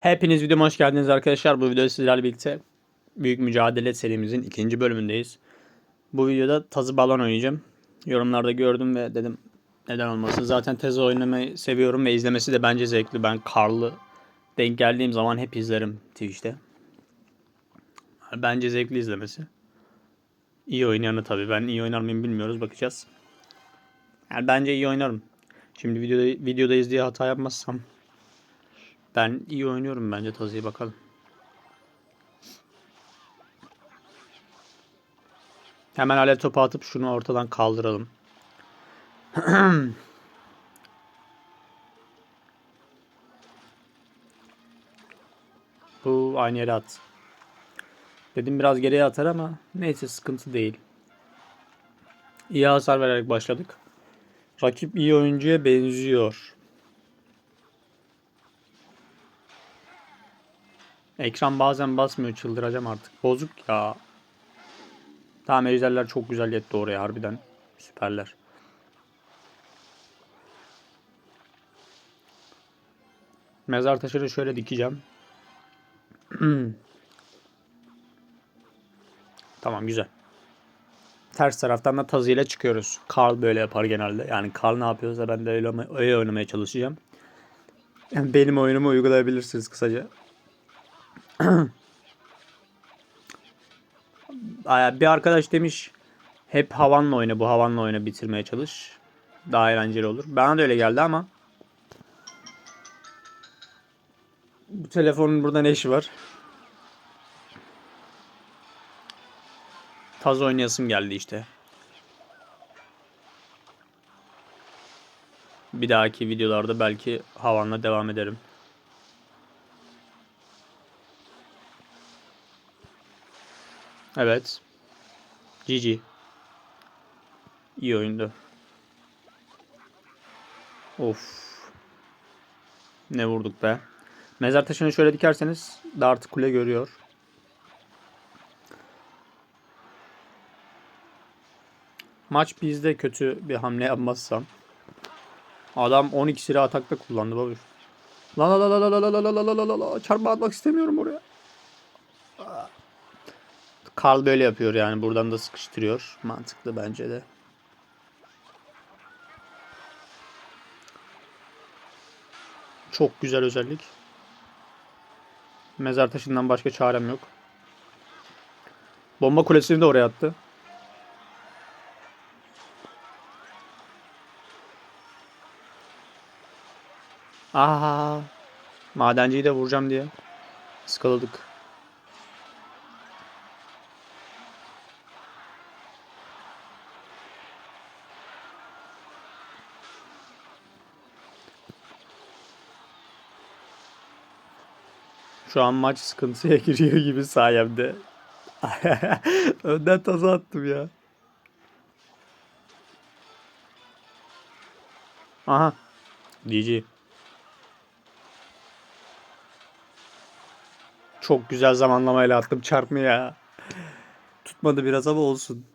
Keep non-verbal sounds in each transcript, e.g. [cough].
Hepiniz videoma hoş geldiniz arkadaşlar. Bu videoda sizlerle birlikte Büyük Mücadele serimizin ikinci bölümündeyiz. Bu videoda tazı balon oynayacağım. Yorumlarda gördüm ve dedim neden olmasın. Zaten tazı oynamayı seviyorum ve izlemesi de bence zevkli. Ben Karl'ı denk geldiğim zaman hep izlerim Twitch'te. Bence zevkli izlemesi. İyi oynayanı tabii. Ben iyi oynar mıyım bilmiyoruz. Bakacağız. Yani bence iyi oynarım. Şimdi videoda, videoda izlediği hata yapmazsam ben iyi oynuyorum bence Tazi'ye bakalım. Hemen alev topu atıp şunu ortadan kaldıralım. [clears throat] Bu aynı yere at. Dedim biraz geriye atar ama neyse sıkıntı değil. İyi hasar vererek başladık. Rakip iyi oyuncuya benziyor. Ekran bazen basmıyor çıldıracağım artık. Bozuk ya. Tamam ejderler çok güzel yetti oraya harbiden. Süperler. Mezar taşını şöyle dikeceğim. [clears throat] tamam güzel. Ters taraftan da tazıyla çıkıyoruz. Karl böyle yapar genelde. Yani Karl ne yapıyorsa ben de öyle, öyle oynamaya çalışacağım. Yani benim oyunumu uygulayabilirsiniz kısaca. [clears throat] Bir arkadaş demiş hep havanla oyna bu havanla oyna bitirmeye çalış. Daha eğlenceli olur. Bana da öyle geldi ama bu telefonun burada ne işi var? Taz oynayasım geldi işte. Bir dahaki videolarda belki havanla devam ederim. Evet. GG. İyi oyundu. Of. Ne vurduk be. Mezar taşını şöyle dikerseniz Dart kule görüyor. Maç bizde kötü bir hamle yapmazsam. Adam 12 silah atakta kullandı babuş. La la la la la la la la la la la la çarpma atmak istemiyorum oraya. Karl böyle yapıyor yani buradan da sıkıştırıyor. Mantıklı bence de. Çok güzel özellik. Mezar taşından başka çarem yok. Bomba kulesini de oraya attı. Aa, madenciyi de vuracağım diye ıskaladık. Şu an maç sıkıntıya [laughs] giriyor gibi sayemde. [laughs] Önden taza attım ya. Aha. DG. Çok güzel zamanlamayla attım çarpmayı ya. Tutmadı biraz ama olsun.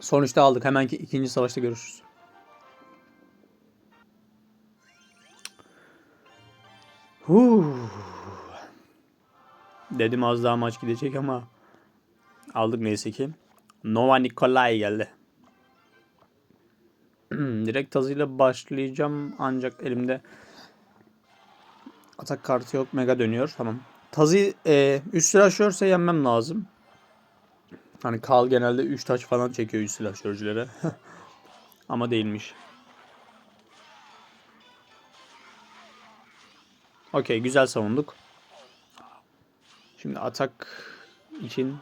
Sonuçta aldık. Hemen ki ikinci savaşta görüşürüz. Huh. Dedim az daha maç gidecek ama aldık neyse ki. Nova Nikolay geldi. [clears throat] Direkt tazıyla başlayacağım ancak elimde atak kartı yok. Mega dönüyor. Tamam. Tazı e, üst silahşörse yenmem lazım. Hani Kal genelde 3 taş falan çekiyor üst silahşörcülere. [laughs] ama değilmiş. Okey güzel savunduk. Şimdi atak için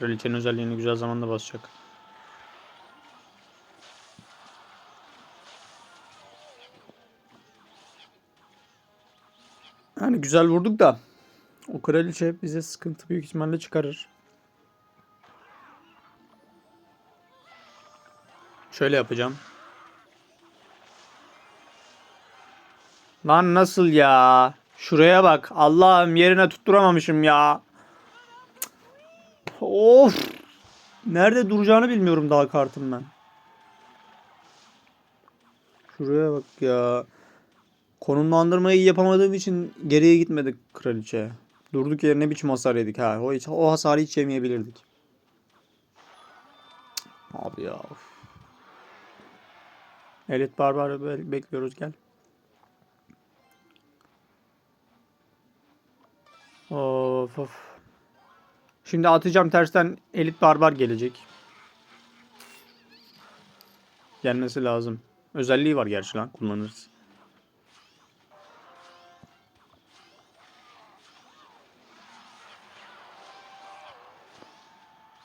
Kraliçenin özelliğini güzel zamanda basacak. Yani güzel vurduk da o kraliçe bize sıkıntı büyük ihtimalle çıkarır. Şöyle yapacağım. Lan nasıl ya? Şuraya bak. Allah'ım yerine tutturamamışım ya. Of. Nerede duracağını bilmiyorum daha kartın ben. Şuraya bak ya. Konumlandırmayı yapamadığım için geriye gitmedik kraliçe. Durduk yere ne biçim hasar yedik ha. O, hiç, o hasarı hiç yemeyebilirdik. Abi ya. of. Elit barbar be- bekliyoruz gel. Of of. Şimdi atacağım tersten elit barbar gelecek. Gelmesi lazım. Özelliği var gerçi lan kullanırız.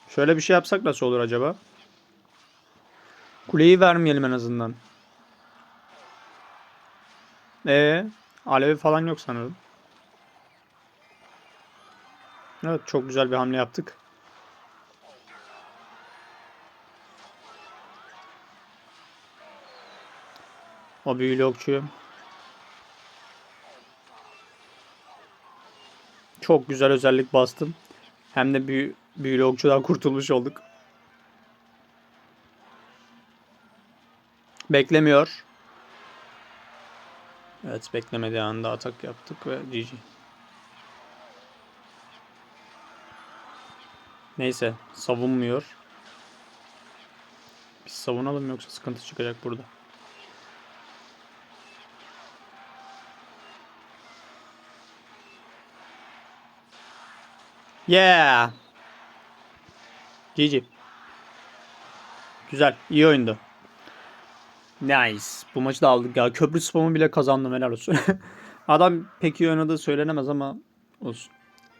Şöyle bir şey yapsak nasıl olur acaba? Kuleyi vermeyelim en azından. Ee, alevi falan yok sanırım. Evet çok güzel bir hamle yaptık. O büyülü okçuyu. Çok güzel özellik bastım. Hem de büyü, büyülü okçudan [laughs] kurtulmuş olduk. Beklemiyor. Evet beklemediği anda atak yaptık ve GG. Neyse savunmuyor. Biz savunalım yoksa sıkıntı çıkacak burada. Yeah. GG. Güzel. iyi oyundu. Nice. Bu maçı da aldık ya. Köprü spamı bile kazandım helal olsun. [laughs] Adam pek iyi oynadığı söylenemez ama olsun.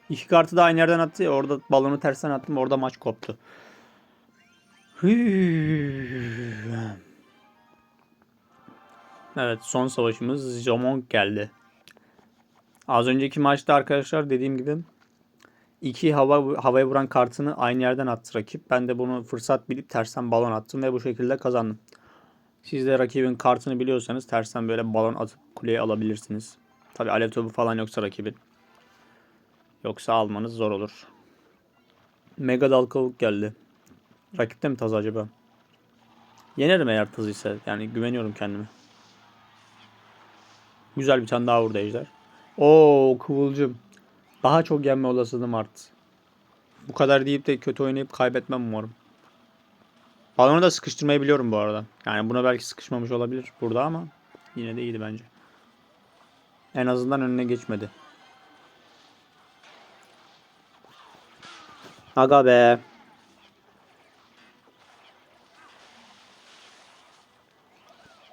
İki kartı da aynı yerden attı ya. Orada balonu tersten attım. Orada maç koptu. Evet son savaşımız Jamong geldi. Az önceki maçta arkadaşlar dediğim gibi iki hava havaya vuran kartını aynı yerden attı rakip. Ben de bunu fırsat bilip tersten balon attım ve bu şekilde kazandım. Siz de rakibin kartını biliyorsanız tersten böyle balon atıp kuleye alabilirsiniz. Tabi alev topu falan yoksa rakibin. Yoksa almanız zor olur. Mega dal kavuk geldi. Rakipte mi taz acaba? Yenerim eğer taz ise. Yani güveniyorum kendime. Güzel bir tane daha vurdu ejder. Oo kıvılcım. Daha çok yenme olasılığım arttı. Bu kadar deyip de kötü oynayıp kaybetmem umarım. Balonu da sıkıştırmayı biliyorum bu arada. Yani buna belki sıkışmamış olabilir burada ama yine de iyiydi bence. En azından önüne geçmedi. Aga be.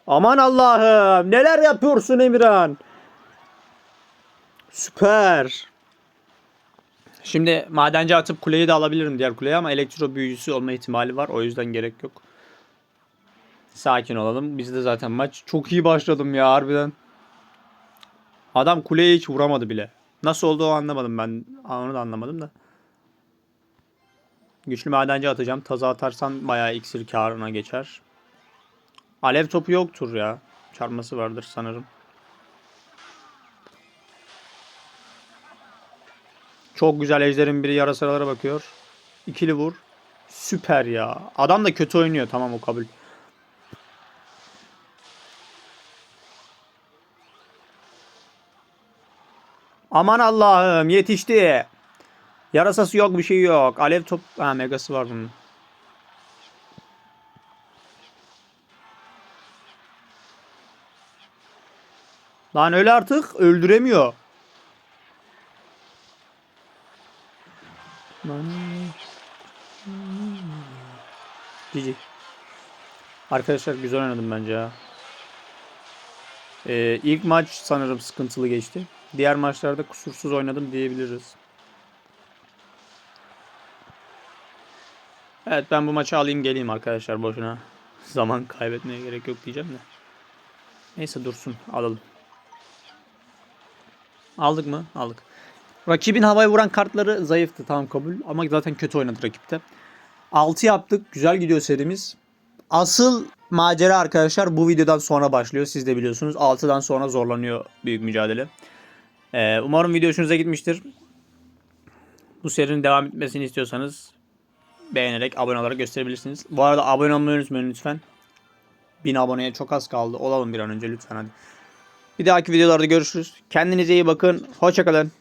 Aman Allah'ım neler yapıyorsun Emirhan? Süper. Şimdi madenci atıp kuleyi de alabilirim diğer kuleye ama elektro büyücüsü olma ihtimali var. O yüzden gerek yok. Sakin olalım. Bizde zaten maç. Çok iyi başladım ya harbiden. Adam kuleye hiç vuramadı bile. Nasıl oldu o anlamadım ben. Onu da anlamadım da. Güçlü madenci atacağım. Taza atarsan bayağı iksir karına geçer. Alev topu yoktur ya. Çarpması vardır sanırım. Çok güzel ejderin biri yarasalara bakıyor. İkili vur. Süper ya. Adam da kötü oynuyor. Tamam o kabul. Aman Allah'ım yetişti. Yarasası yok bir şey yok. Alev top... Ha megası var bunun. Lan öyle artık öldüremiyor. Cici. Arkadaşlar güzel oynadım bence ya. Ee, ilk maç sanırım sıkıntılı geçti. Diğer maçlarda kusursuz oynadım diyebiliriz. Evet ben bu maçı alayım geleyim arkadaşlar boşuna. Zaman kaybetmeye gerek yok diyeceğim de. Neyse dursun alalım. Aldık mı? Aldık. Rakibin havaya vuran kartları zayıftı tamam kabul ama zaten kötü oynadı rakipte. 6 yaptık. Güzel gidiyor serimiz. Asıl macera arkadaşlar bu videodan sonra başlıyor. Siz de biliyorsunuz 6'dan sonra zorlanıyor büyük mücadele. Ee, umarım video hoşunuza gitmiştir. Bu serinin devam etmesini istiyorsanız beğenerek abone olarak gösterebilirsiniz. Bu arada abone olmayı unutmayın lütfen. 1000 aboneye çok az kaldı. Olalım bir an önce lütfen hadi. Bir dahaki videolarda görüşürüz. Kendinize iyi bakın. Hoşçakalın.